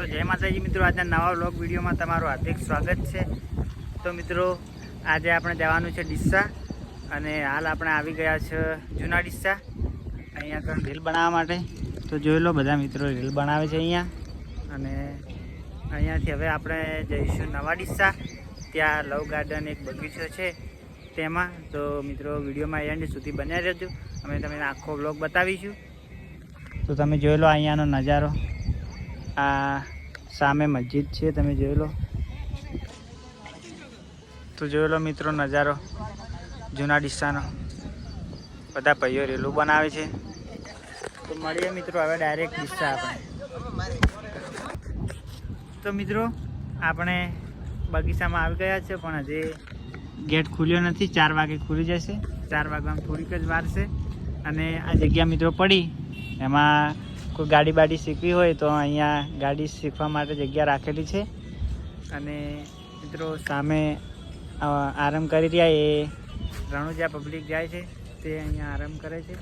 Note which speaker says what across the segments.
Speaker 1: તો જય માતાજી મિત્રો, આજના નવા વ્લોગ વિડીયોમાં તમારું હાર્દિક સ્વાગત છે. તો મિત્રો, આજે આપણે જવાનું છે ડીસ્સા અને હાલ આપણે આવી ગયા છે જૂના ડીસા. અહીંયા આગળ રીલ બનાવવા માટે. તો જોઈ લો બધા મિત્રો, રીલ બનાવે છે અહીંયા. અને અહીંયાથી હવે આપણે જઈશું નવા ડીસા. ત્યાં લવ ગાર્ડન એક બગીચો છે તેમાં. તો મિત્રો, વિડીયોમાં એન્ડ સુધી બન્યા રહેજો. અમે તમને આખો વ્લોગ બતાવીશું. તો તમે જોઈ લો અહીંયાનો નજારો. આ સામે મસ્જિદ છે, તમે જોઈ લો. તો જોઈ લો મિત્રો નજારો, જૂના ડિસ્સાનો બધા ભાઈઓ રેલું બનાવે છે. તો મળીએ મિત્રો, હવે ડાયરેક્ટ ડિસ્સા આપણે. તો મિત્રો, આપણે બગીચામાં આવી ગયા છે, પણ હજી ગેટ ખુલ્યો નથી, ચાર વાગે ખુલી જશે. ચાર વાગવામાં થોડીક જ વાર છે. અને આ જગ્યા મિત્રો પડી. એમાં કોઈ ગાડી બાડી શીખવી હોય તો અહીંયા ગાડી શીખવા માટે જગ્યા રાખેલી છે. અને મિત્રો સામે આરામ કરી રહ્યા એ રણુજા પબ્લિક જાય છે. તે અહીંયા આરામ કરે છે.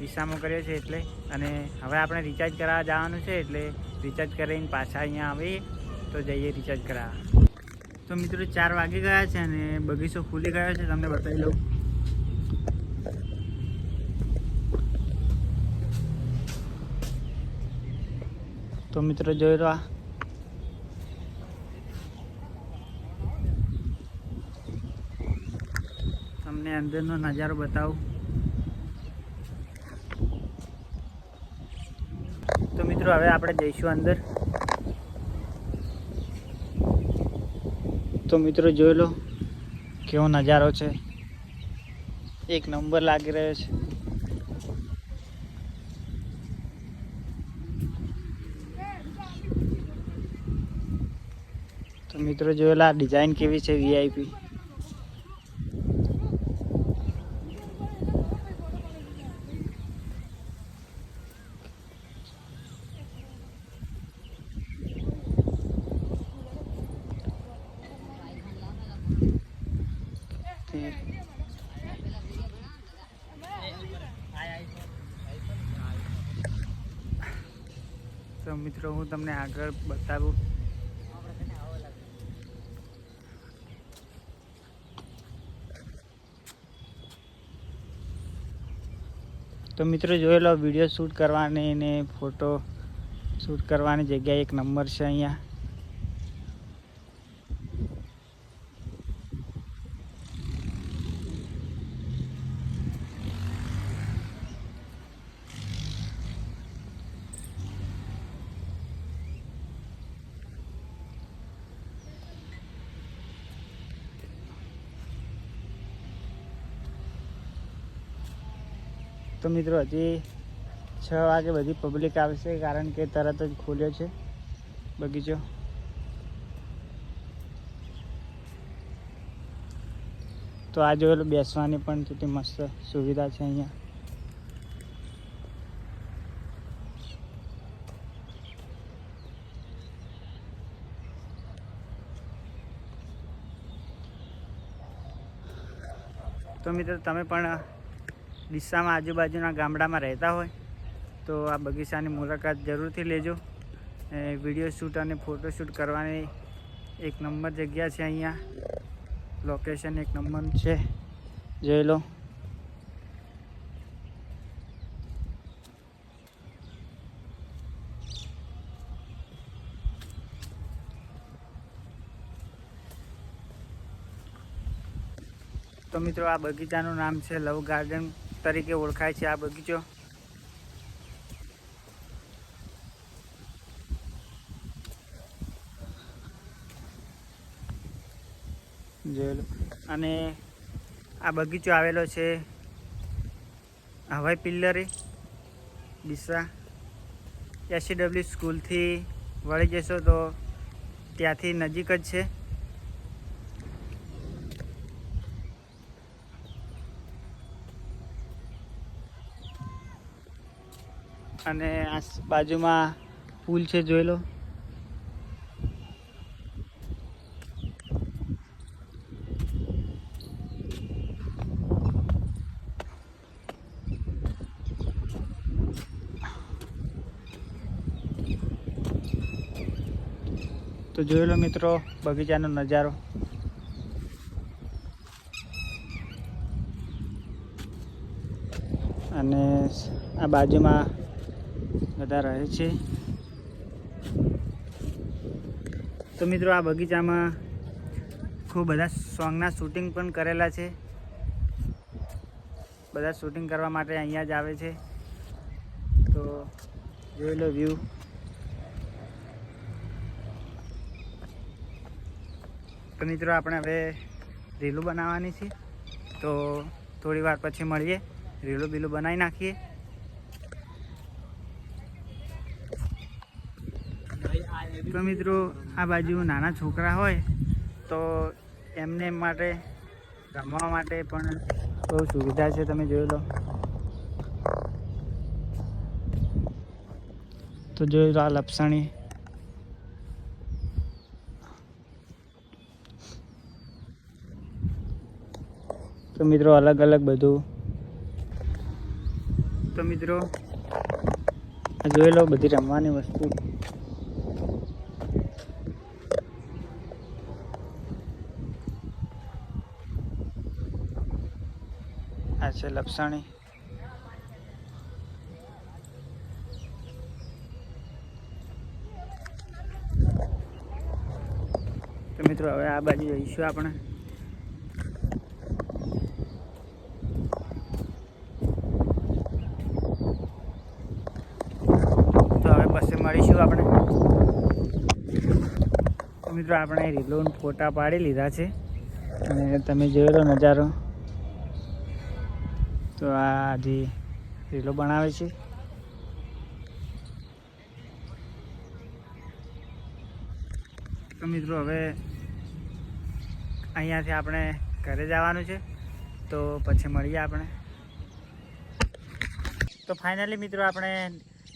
Speaker 1: વિસામો કર્યો છે એટલે. અને હવે આપણે રિચાર્જ કરાવવા જવાનું છે એટલે રિચાર્જ કરીને પાછા અહીંયા આવીએ તો જઈએ રિચાર્જ કરાવવા. તો મિત્રો ચાર વાગી ગયા છે અને બગીચો ખુલી ગયો છે. તમને બતાવી લઉં. તો મિત્રો જોઈ લો આ. તમને અંદરનો નજારો બતાવું. તો મિત્રો હવે આપણે જઈશું અંદર. તો મિત્રો જોઈ લો કેવો નજારો છે. એક નંબર લાગી રહ્યો છે. મિત્રો જોયેલા ડિઝાઇન કેવી છે વીઆઈપી તો મિત્રો હું તમને આગળ બતાવું તો મિત્રો જોઈ લો વીડિયો શૂટ કરવાની ને ફોટો શૂટ કરવાની જગ્યા એક નંબર છે અહીંયા. તો મિત્રો, હજી છ વાગે બધી પબ્લિક આવશે કારણ કે તરત જ ખુલ્યો છે બગીચો. તો આ જોયેલું બેસવાની પણ કેટલી મસ્ત સુવિધા છે અહીંયા. તો મિત્રો, તમે પણ ડીસામાં આજુબાજુના ગામડામાં રહેતા હોય, તો આ બગીચાની મુલાકાત જરૂરથી લેજો. વીડિયો શૂટ અને ફોટોશૂટ કરવાની એક નંબર જગ્યા છે અહીંયા. લોકેશન એક નંબર છે. જોઈ લો. તો મિત્રો, આ બગીચાનું નામ છે લવ ગાર્ડન. તરીકે ઓળખાય છે આ બગીચો. જોઈ અને આ બગીચો આવેલો છે હવાઈ પિલ્લરે, ડીસા એસસીડબ્લ્યુ સ્કૂલથી વળી જશો તો ત્યાંથી નજીક જ છે. અને આ બાજુમાં પુલ છે, જોઈ લો. તો જોઈ લો મિત્રો, બગીચાનો નજારો. અને આ બાજુમાં બધા રહે છે. તો મિત્રો આ બગીચામાં ખૂબ બધા સોંગના શૂટિંગ પણ કરેલા છે. બધા શૂટિંગ કરવા માટે અહીંયા જ આવે છે. તો જોઈ લો વ્યૂ તો મિત્રો આપણે હવે રીલું બનાવવાની છે. તો થોડી વાર પછી મળીએ. રીલું બીલું બનાવી નાખીએ. તો મિત્રો, આ બાજુ નાના છોકરા હોય, તો એમને માટે, રમવા માટે પણ બહુ સુવિધા છે, તમે જોઈ લો. તો જોઈ લો આ લપસણી. તો મિત્રો, અલગ અલગ બધું. તો મિત્રો જોઈ લો બધી રમવાની વસ્તુ. આ છે, લપસણી. તો મિત્રો, હવે આ બાજુ જઈશું આપણે. તો હવે પછી મળીશું આપણે. મિત્રો, આપણે રીલોન ફોટા પાડી લીધા છે. અને તમે જોયેલો નજારો. તો આ જે રીલો બનાવે છે. તો મિત્રો હવે અહીંયાથી આપણે ઘરે જવાનું છે. તો પછી મળીએ આપણે. તો ફાઇનલી મિત્રો આપણે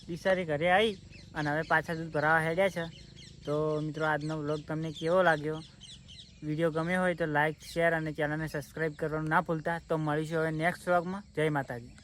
Speaker 1: દિશારી ઘરે આવી અને હવે પાછા દૂધ ભરાવા હેડ્યા છે. તો મિત્રો આજનો વ્લોગ તમને કેવો લાગ્યો? વીડિયો ગમ્યો હોય તો લાઇક શેર અને ચેનલને સબસ્ક્રાઈબ કરવાનું ના ભૂલતા. તો મળીશું હવે નેક્સ્ટ વ્લોગમાં જય માતાજી.